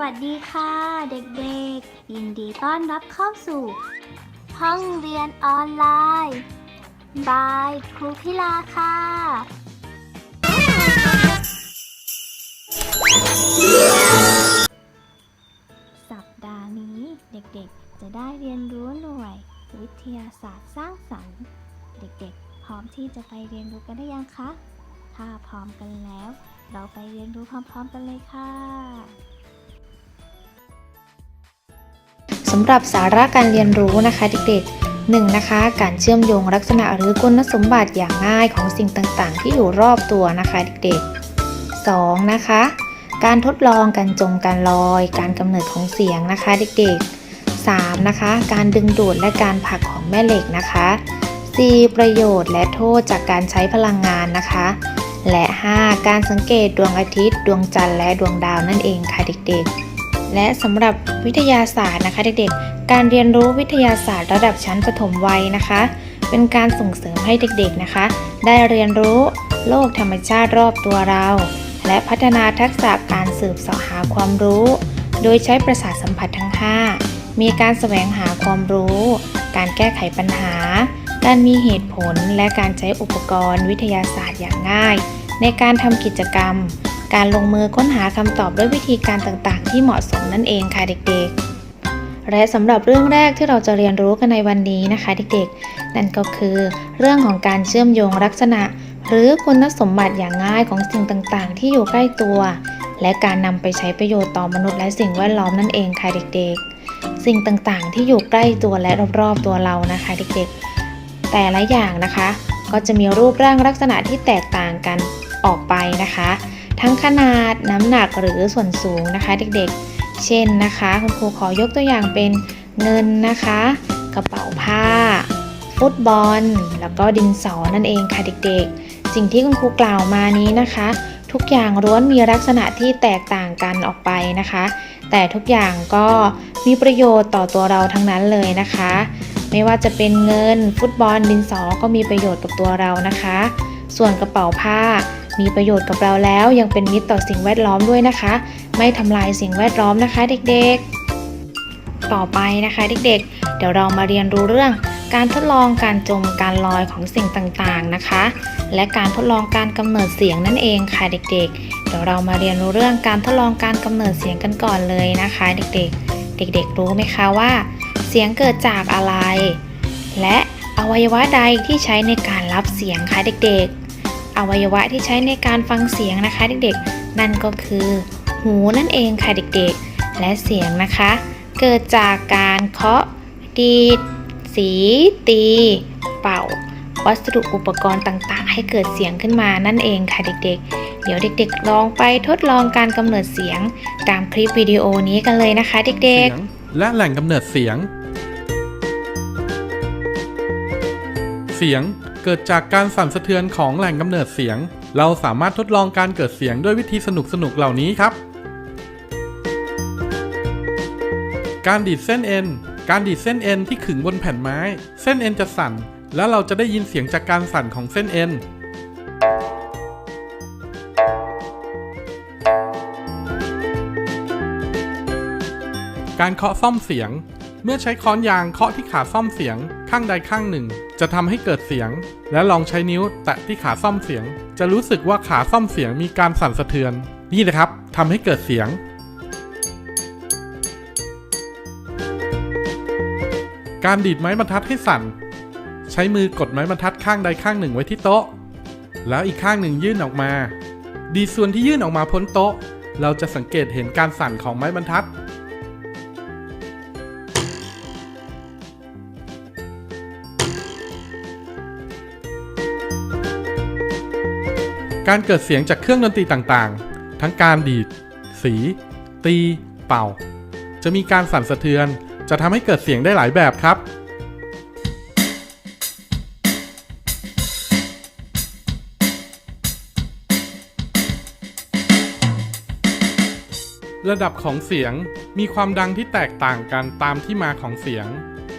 วัสดีค่ะเด็กๆ ยินดีต้อนรับเข้าสู่ ห้องเรียนออนไลน์บายครูพิลาค่ะ สัปดาห์นี้เด็กๆ จะได้เรียนรู้หน่วย วิทยาศาสตร์สร้างสรรค์ เด็กๆ พร้อมที่จะไปเรียนรู้กันได้ยังคะ ถ้าพร้อมกันแล้ว เราไปเรียนรู้พร้อมๆกันเลยค่ะำหรับสาระการเรียนรู้นะคะเด็กๆ 1. นะคะ การเชื่อมโยงลักษณะหรือคุณสมบัติอย่างง่ายของสิ่งต่างๆ ที่อยู่รอบตัวนะคะเด็กๆ 2. นะคะ การทดลองการจมการลอย การกำเนิดของเสียงนะคะเด็กๆ 3. นะคะ การดึงดูดและการผลักของแม่เหล็กนะคะ 4. ประโยชน์และโทษจากการใช้พลังงานนะคะ และ 5. การสังเกตดวงอาทิตย์ ดวงจันทร์และดวงดาวนั่นเองค่ะเด็กๆ และสำหรับวิทยาศาสตร์นะคะเด็กๆ การเรียนรู้วิทยาศาสตร์ระดับชั้นประถมวัยนะคะ เป็นการส่งเสริมให้เด็กๆนะคะ ได้เรียนรู้โลกธรรมชาติรอบตัวเรา และพัฒนาทักษะการสืบเสาะหาความรู้ โดยใช้ประสาทสัมผัสทั้ง 5 มีการแสวงหาความรู้ การแก้ไขปัญหา การมีเหตุผลและการใช้อุปกรณ์วิทยาศาสตร์อย่างง่าย ในการทำกิจกรรม การลงมือค้นหาคำตอบด้วยวิธีการต่างๆ ที่เหมาะสมนั่นเองค่ะเด็กๆ และสำหรับเรื่องแรกที่เราจะเรียนรู้กันในวันนี้นะคะเด็กๆ นั่นก็คือเรื่องของการเชื่อมโยงลักษณะ หรือคุณสมบัติอย่างง่ายของสิ่งต่างๆ ที่อยู่ใกล้ตัว และการนำไปใช้ประโยชน์ต่อมนุษย์และสิ่งแวดล้อมนั่นเองค่ะเด็กๆ สิ่งต่างๆ ที่อยู่ใกล้ตัวและรอบๆตัวเรานะคะเด็กๆ แต่ละอย่างนะคะ ก็จะมีรูปร่างลักษณะที่แตกต่างกันออกไปนะคะ ทั้งขนาดน้ำหนักหรือส่วนสูงนะคะ เด็กๆ เช่นนะคะคุณครูขอยกตัวอย่างเป็นเงินนะคะ กระเป๋าผ้า ฟุตบอล แล้วก็ดินสอนั่นเองค่ะเด็กๆ สิ่งที่คุณครูกล่าวมานี้นะคะ ทุกอย่างล้วนมีลักษณะที่แตกต่างกันออกไปนะคะ แต่ทุกอย่างก็มีประโยชน์ต่อตัวเราทั้งนั้นเลยนะคะ ไม่ว่าจะเป็นเงินฟุตบอลดินสอก็มีประโยชน์กับตัวเรานะคะ ส่วนกระเป๋าผ้า มีประโยชน์กับเราแล้วยังเป็นมิตรต่อสิ่งแวดล้อมด้วยนะคะ ไม่ทำลายสิ่งแวดล้อมนะคะเด็กๆ ต่อไปนะคะเด็กๆ เดี๋ยวเรามาเรียนรู้เรื่องการทดลองการจมการลอยของสิ่งต่างๆนะคะ และการทดลองการกำเนิดเสียงนั่นเองค่ะเด็กๆ เดี๋ยวเรามาเรียนรู้เรื่องการทดลองการกำเนิดเสียงกันก่อนเลยนะคะ เด็กๆ เด็กๆ รู้ไหมคะว่า เสียงเกิดจากอะไร และอวัยวะใดที่ใช้ในการรับเสียงคะเด็กๆ อวัยวะที่ใช้ในการฟังเสียงนะคะ เด็กๆ นั่นก็คือ หูนั่นเองค่ะเด็กๆ และเสียงนะคะ เกิดจากการเคาะ ดีด สี ตี เป่า วัสดุอุปกรณ์ต่างๆ ให้เกิดเสียงขึ้นมานั่นเองค่ะเด็กๆ เดี๋ยวเด็กๆ ลองไปทดลองการกำเนิดเสียง ตามคลิปวิดีโอนี้กันเลยนะคะ เด็กยงและแหล่งกำเนิดเสียง เสียง เกิดจากการสั่นสะเทือนของแหล่งกำเนิดเสียง เราสามารถทดลองการเกิดเสียงด้วยวิธีสนุกๆเหล่านี้ครับ การดีดเส้นเอ็น การดีดเส้นเอ็นที่ขึงบนแผ่นไม้ เส้นเอ็นจะสั่น แล้วเราจะได้ยินเสียงจากการสั่นของเส้นเอ็นการเคาะซ่อมเสียง เมื่อใช้ค้อนยางเคาะที่ขาซ่อมเสียงข้างใดข้างหนึ่ง จะทำให้เกิดเสียง และลองใช้นิ้วแตะที่ขาซ่อมเสียง จะรู้สึกว่าขาซ่อมเสียงมีการสั่นสะเทือน นี่นะครับทำให้เกิดเสียง การดีดไม้บรรทัดให้สั่น ใช้มือกดไม้บรรทัดข้างใดข้างหนึ่งไว้ที่โต๊ะ แล้วอีกข้างหนึ่งยื่นออกมา ดีดส่วนที่ยื่นออกมาพ้นโต๊ะ เราจะสังเกตเห็นการสั่นของไม้บรรทัด การเกิดเสียงจากเครื่องดนตรีต่างๆ ทั้งการดีด สี ตี เป่า จะมีการสั่นสะเทือน จะทำให้เกิดเสียงได้หลายแบบครับ ระดับของเสียงมีความดังที่แตกต่างกันตามที่มาของเสียง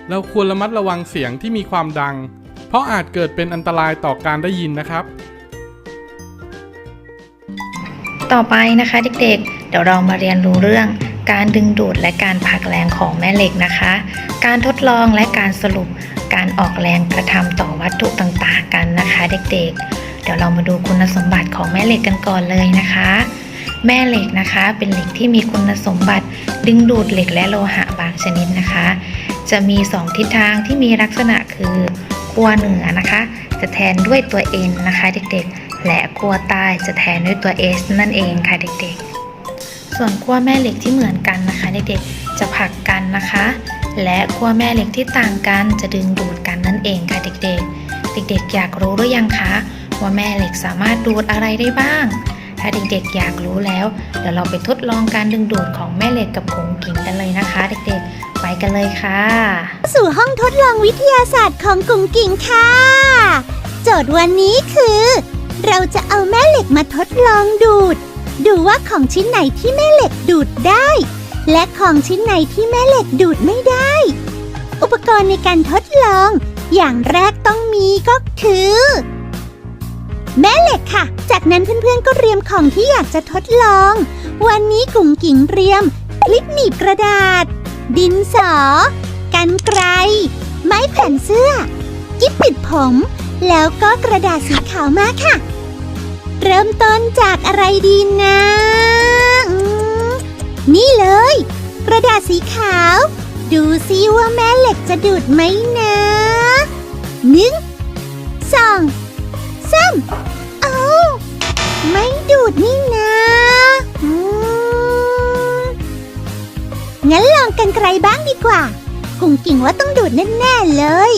เราควรระมัดระวังเสียงที่มีความดัง เพราะอาจเกิดเป็นอันตรายต่อการได้ยินนะครับ ต่อไปนะคะเด็กๆ เดี๋ยวเรามาเรียนรู้เรื่อง การดึงดูดและการผลักแรงของแม่เหล็กนะคะ การทดลองและการสรุปการออกแรงกระทำต่อวัตถุต่างๆกันนะคะเด็กๆ เดี๋ยวเรามาดูคุณสมบัติของแม่เหล็กกันก่อนเลยนะคะ แม่เหล็กนะคะเป็นเหล็กที่มีคุณสมบัติ ดึงดูดเหล็กและโลหะบางชนิดนะคะ จะมี 2 ทิศทางที่มีลักษณะคือขั้วเหนือนะคะ จะแทนด้วยตัว N นะคะเด็กๆ และขั้วใต้จะแทนด้วยตัว S นั่นเองค่ะเด็กๆ ส่วนขั้วแม่เหล็กที่เหมือนกันนะคะเด็กๆ จะผลักกันนะคะ และขั้วแม่เหล็กที่ต่างกันจะดึงดูดกันนั่นเองค่ะเด็กๆ เด็กๆ อยากรู้หรือยังคะว่าแม่เหล็กสามารถดูดอะไรได้บ้าง ถ้าเด็กๆ อยากรู้แล้ว เดี๋ยวเราไปทดลองการดึงดูดของแม่เหล็กกับผงกิ่งกันเลยนะคะ เด็กๆ ไปกันเลยค่ะ สู่ห้องทดลองวิทยาศาสตร์ของกุ๋งกิ่งค่ะ โจทย์วันนี้คือ เราจะเอาแม่เหล็กมาทดลองดูด ดูว่าของชิ้นไหนที่แม่เหล็กดูดได้ และของชิ้นไหนที่แม่เหล็กดูดไม่ได้ อุปกรณ์ในการทดลอง อย่างแรกต้องมีก็คือ แม่เหล็กค่ะ จากนั้นเพื่อนๆก็เตรียมของที่อยากจะทดลอง วันนี้กุ๋งกิ่งเตรียมคลิปหนีบกระดาษ ดินสอ กันไกรไม้แผ่นเสื้อ กิ๊บปิดผม แล้วก็กระดาษสีขาวมาค่ะ เริ่มต้นจากอะไรดีนะนี่เลย กระดาษสีขาว ดูซิว่าแม่เหล็กจะดูดไหมนะหนึ่งสองสามเอาไม่ดูดนี่นะงั้นลองกันไกลบ้างดีกว่า กุ่งกิ่งว่าต้องดูดแน่ ๆ เลย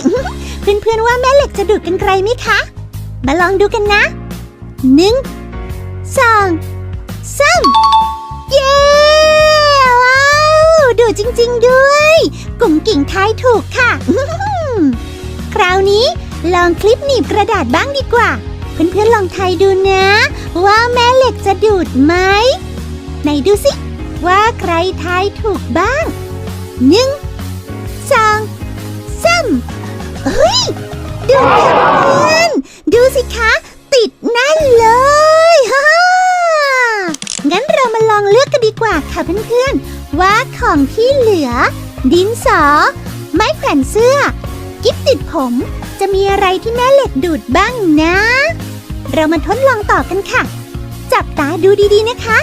เพื่อนๆว่าแม่เหล็กจะดูดกันไกลไหมคะ มาลองดูกันนะหนึ่งสองสามเย้ว้าวดูจริง ๆ ด้วยกุ่งกิ่งทายถูกค่ะคราวนี้ลองคลิปหนีบกระดาษบ้างดีกว่า เพื่อนๆลองทายดูนะ ว่าแม่เหล็กจะดูดไหมไหนดูสิว่าใครทายถูกบ้างหนึ่งสองสาม เฮ้ยดูค่ะเพื่อนดูสิคะ ติดแน่นเลยฮ่าฮ่างั้นเรามาลองเลือกกันดีกว่าค่ะเพื่อนๆ ว่าของที่เหลือ ดินสอ ไม้แขวนเสื้อ กิ๊บติดผม จะมีอะไรที่แม่เหล็กดูดบ้างนะ เรามาทดลองต่อกันค่ะ จับตาดูดีๆนะคะ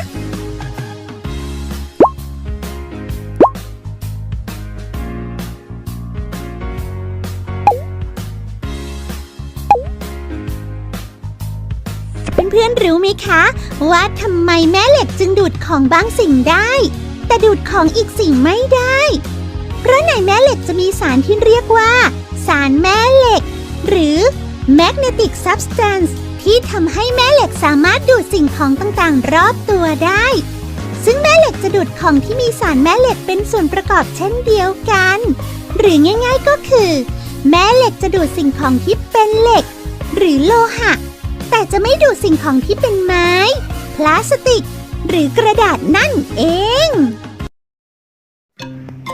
อนๆ รู้ไหมคะ ว่าทำไมแม่เหล็กจึงดูดของบางสิ่งได้ แต่ดูดของอีกสิ่งไม่ได้ เพราะในแม่เหล็กจะมีสารที่เรียกว่า สารแม่เหล็ก หรือ magnetic substance ที่ทำให้แม่เหล็กสามารถดูดสิ่งของต่างๆ รอบตัวได้ ซึ่งแม่เหล็กจะดูดของที่มีสารแม่เหล็กเป็นส่วนประกอบเช่นเดียวกัน หรือง่ายๆก็คือ แม่เหล็กจะดูดสิ่งของที่เป็นเหล็ก หรือโลหะ แต่จะไม่ดูดสิ่งของที่เป็นไม้ พลาสติก หรือกระดาษนั่นเอง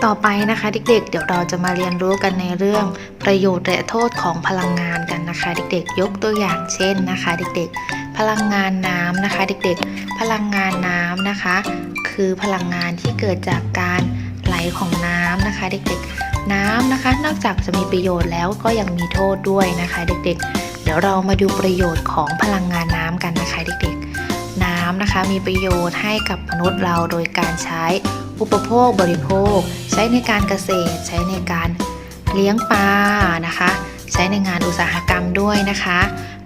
ต่อไปนะคะเด็กๆ เดี๋ยวเราจะมาเรียนรู้กันในเรื่องประโยชน์และโทษของพลังงานกันนะคะ เด็กๆ ยกตัวอย่างเช่นนะคะ เด็กๆ พลังงานน้ำนะคะ เด็กๆ พลังงานน้ำนะคะ คือพลังงานที่เกิดจากการไหลของน้ำนะคะ เด็กๆ น้ำนะคะ นอกจากจะมีประโยชน์แล้วก็ยังมีโทษด้วยนะคะ เด็กๆ เดี๋ยวเรามาดูประโยชน์ของพลังงานน้ำกันนะคะเด็กๆ น้ำนะคะมีประโยชน์ให้กับมนุษย์เราโดยการใช้อุปโภคบริโภค ใช้ในการเกษตร ใช้ในการเลี้ยงปลานะคะ ใช้ในงานอุตสาหกรรมด้วยนะคะ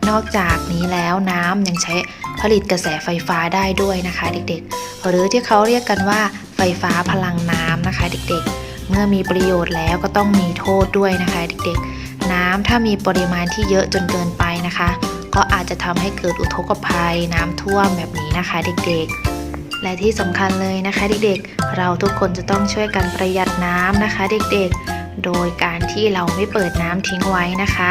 นอกจากนี้แล้วน้ำยังใช้ผลิตกระแสไฟฟ้าได้ด้วยนะคะเด็กๆ หรือที่เขาเรียกกันว่าไฟฟ้าพลังน้ำนะคะเด็กๆ เมื่อมีประโยชน์แล้วก็ต้องมีโทษด้วยนะคะเด็กๆ ถ้ามีปริมาณที่เยอะจนเกินไปนะคะ ก็อาจจะทำให้เกิดอุทกภัยน้ำท่วมแบบนี้นะคะเด็กๆ และที่สำคัญเลยนะคะเด็กๆ เราทุกคนจะต้องช่วยกันประหยัดน้ำนะคะ เด็กๆ โดยการที่เราไม่เปิดน้ำทิ้งไว้นะคะ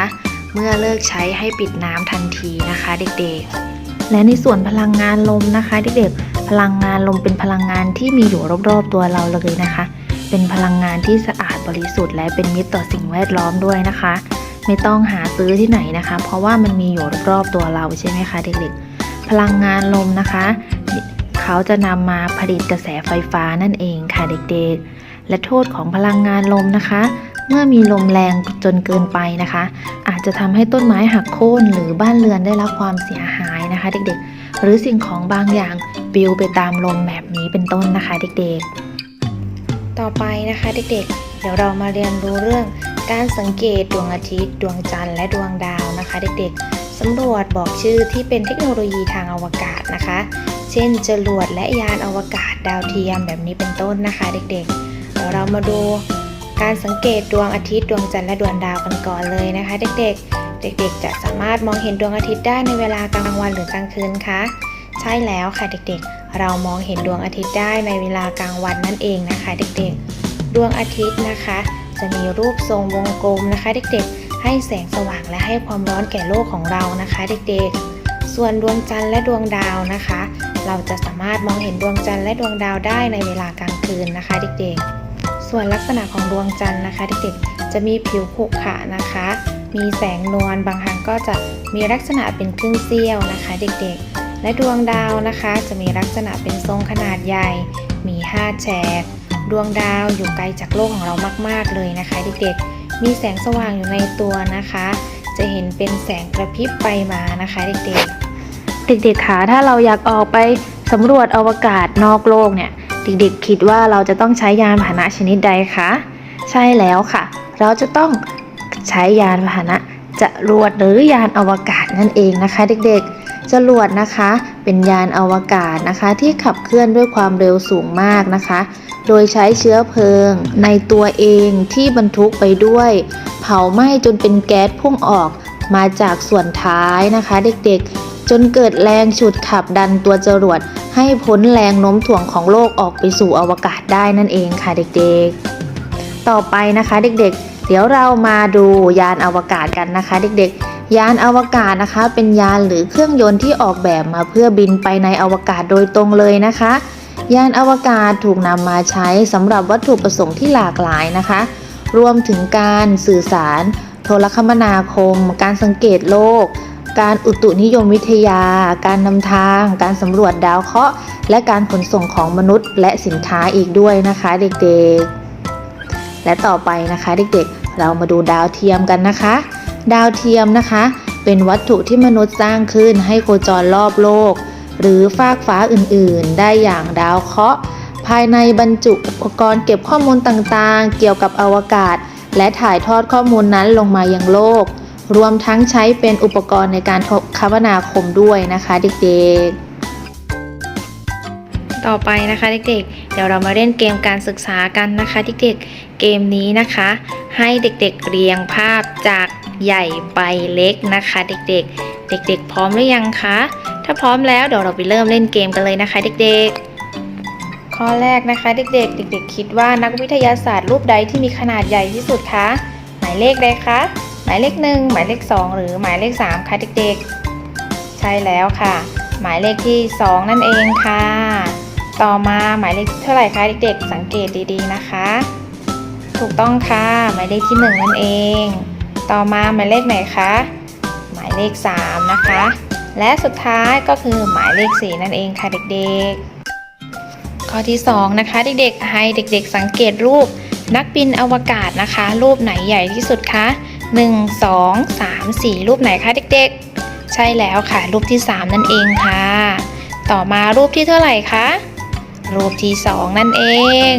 เมื่อเลิกใช้ให้ปิดน้ำทันทีนะคะเด็กๆและในส่วนพลังงานลมนะคะเด็กๆพลังงานลมเป็นพลังงานที่มีอยู่รอบๆตัวเราเลยนะคะ เป็นพลังงานที่สะอาดบริสุทธิ์และเป็นมิตรต่อสิ่งแวดล้อมด้วยนะคะ ไม่ต้องหาซื้อที่ไหนนะคะ เพราะว่ามันมีอยู่รอบๆตัวเราใช่ไหมคะเด็กๆ พลังงานลมนะคะเเขาจะนำมาผลิตกระแสไฟฟ้านั่นเองค่ะเด็กๆ และโทษของพลังงานลมนะคะ เมื่อมีลมแรงจนเกินไปนะคะ อาจจะทำให้ต้นไม้หักโค่นหรือบ้านเรือนได้รับความเสียหายนะคะ เด็กๆ หรือสิ่งของบางอย่างปลิวไปตามลมแบบนี้เป็นต้นนะคะ เด็กๆ ต่อไปนะคะเด็กๆ เดี๋ยวเรามาเรียนรู้เรื่อง การสังเกตดวงอาทิตย์ ดวงจันทร์และดวงดาวนะคะเด็กๆสำรวจบอกชื่อที่เป็นเทคโนโลยีทางอวกาศนะคะ เช่นจรวดและยานอวกาศดาวเทียมแบบนี้เป็นต้นนะคะเด็กๆเดี๋ยวเรามาดูการสังเกตดวงอาทิตย์ดวงจันทร์และดวงดาวกันก่อนเลยนะคะ เด็กๆ เด็กๆ จะสามารถมองเห็นดวงอาทิตย์ได้ในเวลากลางวันหรือกลางคืนคะ ใช่แล้วค่ะเด็กๆ เรามองเห็นดวงอาทิตย์ได้ในเวลากลางวันนั่นเองนะคะ เด็กๆ ดวงอาทิตย์นะคะ จะมีรูปทรงวงกลมนะคะ เด็กๆ ให้แสงสว่างและให้ความร้อนแก่โลกของเรานะคะ เด็กๆ ส่วนดวงจันทร์และดวงดาวนะคะ เราจะสามารถมองเห็นดวงจันทร์และดวงดาวได้ในเวลากลางคืนนะคะ เด็กๆ ส่วนลักษณะของดวงจันทร์นะคะ เด็กๆ จะมีผิวขรุขระนะคะ มีแสงนวลบางครั้งก็จะมีลักษณะเป็นครึ่งเสี้ยวนะคะ เด็กๆ และดวงดาวนะคะ จะมีลักษณะเป็นทรงขนาดใหญ่ มี 5 แฉก ดวงดาวอยู่ไกลจากโลกของเรามาก ๆ เลยนะคะเด็กๆ มีแสงสว่างอยู่ในตัวนะคะ จะเห็นเป็นแสงกระพริบไปมานะคะเด็กๆ เด็กๆคะถ้าเราอยากออกไปสำรวจอวกาศนอกโลกเนี่ย เด็กๆ คิดว่าเราจะต้องใช้ยานพาหนะชนิดใดคะ ใช่แล้วค่ะ เราจะต้องใช้ยานพาหนะจะรวดหรือยานอวกาศนั่นเองนะคะ เด็กๆ จรวดนะคะ เป็นยานอวกาศนะคะ ที่ขับเคลื่อนด้วยความเร็วสูงมากนะคะ โดยใช้เชื้อเพลิง ในตัวเองที่บรรทุกไปด้วย เผาไหม้จนเป็นแก๊สพุ่งออกมาจากส่วนท้ายนะคะ เด็กๆ จนเกิดแรงฉุดขับดันตัวจรวดให้พ้นแรงโน้มถ่วงของโลกออกไปสู่อวกาศได้นั่นเองค่ะเด็กๆ ต่อไปนะคะเด็กๆ เดี๋ยวเรามาดูยานอวกาศกันนะคะ เด็กๆ ยานอวกาศนะคะ เป็นยานหรือเครื่องยนต์ที่ออกแบบมาเพื่อบินไปในอวกาศโดยตรงเลยนะคะ ยานอวกาศถูกนำมาใช้สำหรับวัตถุประสงค์ที่หลากหลายนะคะ รวมถึงการสื่อสาร โทรคมนาคม การสังเกตโลก การอุตุนิยมวิทยา การนำทาง การสำรวจดาวเคราะห์และการขนส่งของมนุษย์ และสินค้าอีกด้วยนะคะ เด็กๆ และต่อไปนะคะ เด็กๆ เรามาดูดาวเทียมกันนะคะ ดาวเทียมนะคะ เป็นวัตถุที่มนุษย์สร้างขึ้นให้โคจรรอบโลก หรือฟากฟ้าอื่นๆ ได้อย่างดาวเคราะห์ภายในบรรจุอุปกรณ์เก็บข้อมูลต่างๆ เกี่ยวกับอวกาศ และถ่ายทอดข้อมูลนั้นลงมายังโลก รวมทั้งใช้เป็นอุปกรณ์ในการคมนาคมด้วยนะคะเด็กๆต่อไปนะคะเด็กๆ เดี๋ยวเรามาเล่นเกมการศึกษากันนะคะเด็กๆ เกมนี้นะคะ ให้เด็กๆเรียงภาพจาก ใหญ่ไปเล็กนะคะ เด็กๆ เด็ก ๆ พร้อมหรือยังคะ ถ้าพร้อมแล้วเดี๋ยวเราไปเริ่มเล่นเกมกันเลยนะคะ เด็กๆ ข้อแรกนะคะเด็กๆ เด็ก ๆ คิดว่านักวิทยาศาสตร์รูปใดที่มีขนาดใหญ่ที่สุดคะหมายเลขใดคะหมายเลขหนึ่งหมายเลขสองหรือหมายเลขสามคะเด็กๆ ใช่แล้วค่ะ หมายเลขที่สองนั่นเองค่ะ ต่อมาหมายเลขเท่าไหร่คะเด็กๆ สังเกตดีๆนะคะถูกต้องค่ะหมายเลขที่หนึ่งนั่นเอง ต่อมาหมายเลขไหนคะ หมายเลขสามนะคะ และสุดท้ายก็คือหมายเลขสี่นั่นเองค่ะเด็กๆ ข้อที่สองนะคะ เด็กๆ ให้เด็กๆ สังเกตรูปนักบินอวกาศนะคะ รูปไหนใหญ่ที่สุดคะ1 2 3 4 รูปไหนคะเด็กๆ ใช่แล้วค่ะ รูปที่ 3 นั่นเองค่ะ ต่อมารูปที่เท่าไหร่คะ รูปที่ 2 นั่นเอง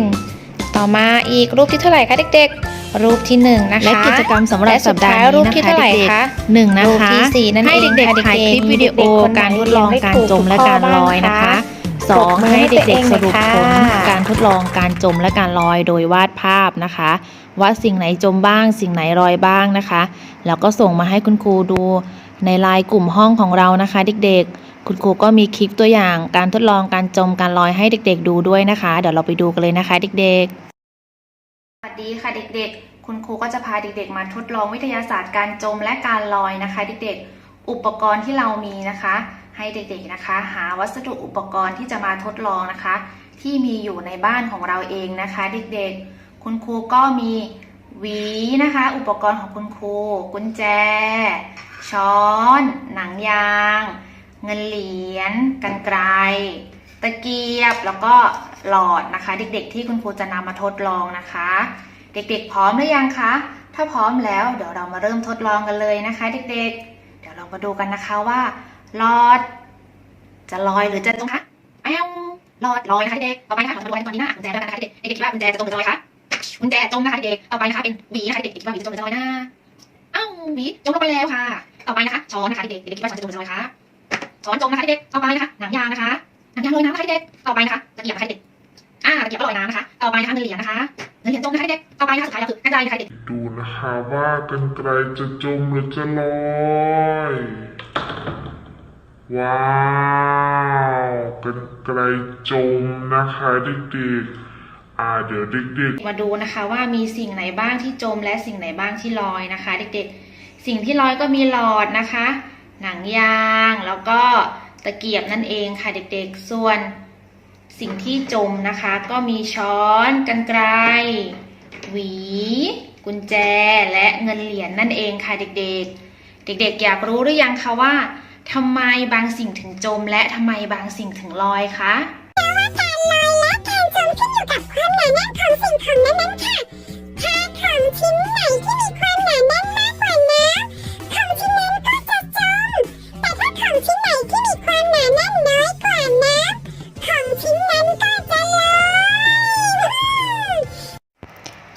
ต่อมาอีกรูปที่เท่าไหร่คะเด็กๆ รูปที่1นะคะและกิจกรรมสำหรับและสัปดาห์และสุดท้ายรูนี้ปที่นะคะเท่าไหร่เด็กคะๆหนึ่งนะรูปคะที่สี่นั่นให้เองเด็กค่ะๆถ่ายคลิปเด็กๆวิดีโอเด็กๆคนไหนการทดลองเรียนไม่การถูกจมและทุกข้อการลอยนะคะบ้างสองปรบมือให้ให้ตัวเด็กเองๆสรุปหน่อยผลค่ะการทดลองการจมและการลอยโดยวาดภาพนะคะ ว่าสิ่งไหนจมบ้าง สิ่งไหนลอยบ้างนะคะ แล้วก็ส่งมาให้คุณครูดูในไลน์กลุ่มห้องของเรานะคะ เด็กๆ คุณครูก็มีคลิปตัวอย่าง การทดลองการจมการลอยให้เด็ก ๆ ดูด้วยนะคะ เดี๋ยวเราไปดูกันเลยนะคะ เด็กๆสวัสดีค่ะเด็กๆ คุณครูก็จะพาเด็กๆมาทดลองวิทยาศาสตร์การจมและการลอยนะคะ เด็กๆ อุปกรณ์ที่เรามีนะคะ ให้เด็กๆนะคะ หาวัสดุอุปกรณ์ที่จะมาทดลองนะคะ ที่มีอยู่ในบ้านของเราเองนะคะ เด็กๆ คุณครูก็มีหวีนะคะ อุปกรณ์ของคุณครู กุญแจ ช้อน หนังยาง เงินเหรียญกันไกรตะเกียบแล้วก็หลอดนะคะ เด็กๆ ที่คุณครูจะนำมาทดลองนะคะ เด็กๆ พร้อมหรือยังคะ ถ้าพร้อมแล้วเดี๋ยวเรามาเริ่มทดลองกันเลยนะคะ เด็กๆ เดี๋ยวเรามาดูกันนะคะว่าหลอด จะลอยหรือจะจมคะอ้าวหลอดลอยนะคะเด็กต่อไปนะคะเรามาดูกันตอนนี้นะกุญแจแล้วกันนะคะเด็กเด็กคิดว่ากุญแจจะจมหรือจะลอยคะกุญแจจมนะคะเด็กต่อไปนะคะเป็นหวีนะคะเด็กๆคิดว่าหวีจะจมหรือจะลอยนะอ้าวหวีจมลงไปแล้วค่ะ ต่อไปนะคะช้อนนะคะเด็กเด็กคิดว่าช้อนจะจมหรือจะลอยคะช้อนจมนะคะเด็กต่อไปนะคะหนังยางนะคะหนังยางลอยน้ำนะคะเด็กต่อไปนะคะตะเกียบนะคะเด็ก อ่าตะเกียบก็ลอยน้ำนะคะ ต่อไปนะคะเงินเหรียญนะคะเงินเหรียญจมนะคะเด็กๆต่อไปนะคะสุดท้ายแล้วคือกระดาษนะคะเด็กดูนะคะว่ากันไกลจะจมหรือจะลอย ว้าวกันไกลจมนะคะเด็กๆอ่าเดี๋ยวเด็กๆมาดูนะคะว่ามีสิ่งไหนบ้างที่จมและสิ่งไหนบ้างที่ลอยนะคะ เด็กๆ สิ่งที่ลอยก็มีหลอดนะคะ หนังยางแล้วก็ตะเกียบนั่นเองค่ะเด็กๆ ส่วน สิ่งที่จมนะคะ ก็มีช้อนกันไกรหวี กุญแจและเงินเหรียญนั่นเองค่ะเด็กๆ เด็กๆ อยากรู้หรือยังคะว่าทำไมบางสิ่งถึงจมและทำไมบางสิ่งถึงลอยคะ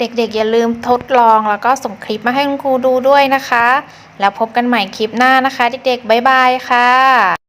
เด็กๆ อย่าลืมทดลองแล้วก็ส่งคลิปมาให้คุณครูดูด้วยนะคะ แล้วพบกันใหม่คลิปหน้านะคะ เด็กๆ บ๊ายบายค่ะ